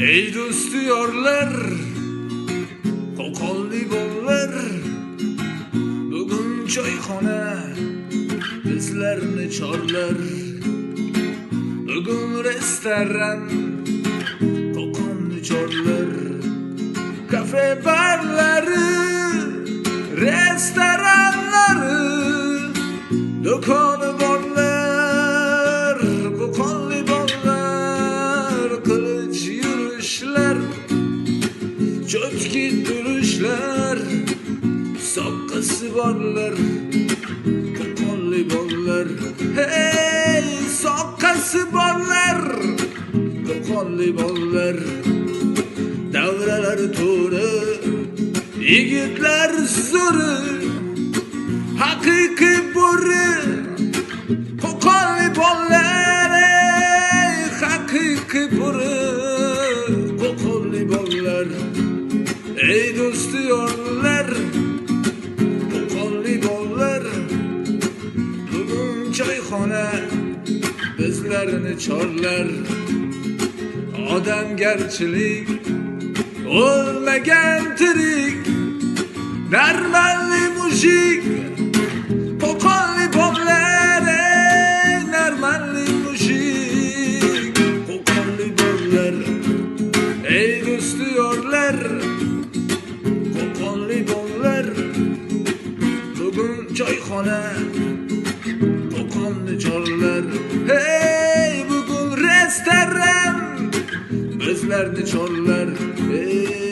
Ey do'st yorlar Qo'qonli bollar Bugun choyxona Bizlarni chorlar. Bugun restoran Qo'qonni chorlar. Kafe barlari Restoranlari Do'koni Cho'tki turishlar Soqqasi borlar Qo'qonli bollar Hey soqqasi borlar Qo'qonli bollar Davralar to'ri Yigitlar zo'ri Haqiqiy bo'ri do'sti yorlar Qo'qonli bollar Bugun choyxona Bizlarni chorlar Odamgarchilik O'lmagan tirik Narmanli mujik choyxona Qo'qonni chorlar Hey bugun restoran Bizlarni chorlar Ey qo'qonli bollar